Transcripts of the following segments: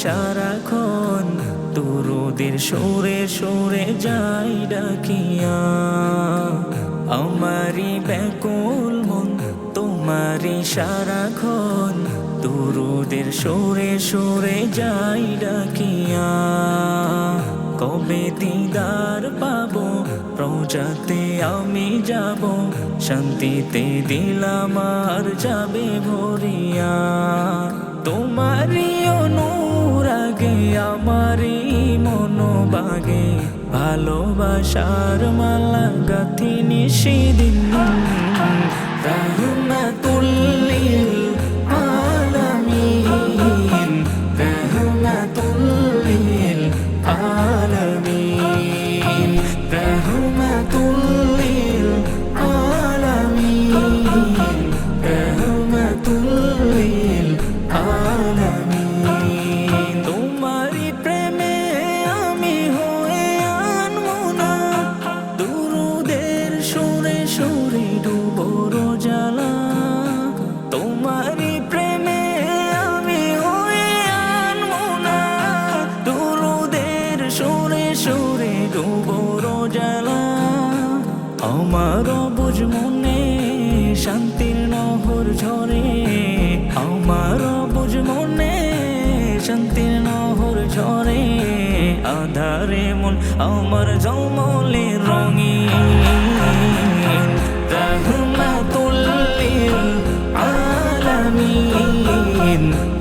সারাক্ষণ তরুদের সরে সরে যাই ডাকিয়া আমারি ব্যাকুল মন তোমারি সারাক্ষণ তরুদের সরে সরে যাই ডাকিয়া কবে দিদার পাবো। প্রজাতে আমি যাব। শান্তিতে দিলাম আর যাবে ভরিয়া। তোমারই অনুরাগে আমারই মনোবাগে। ভালোবাসার মালা গাথি নিশিদিন রহমাতুল্লিল আমার বুঝ মনে, শান্তির নহর ঝরে। আমার বুঝ মনে, শান্তির নহর ঝরে। আধারে মন আমার জমলে রঙিন। রহমাতুল্লিল আলামিন।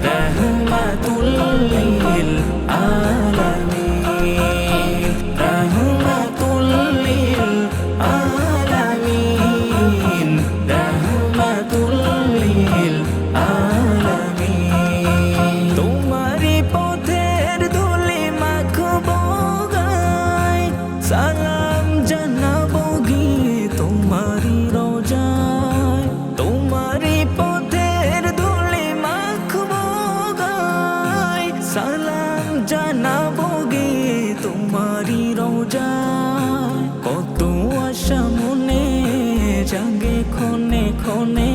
সালাম জানাব গে তোমারি রোজা। কত আশা মনে জাগে ক্ষণে ক্ষণে।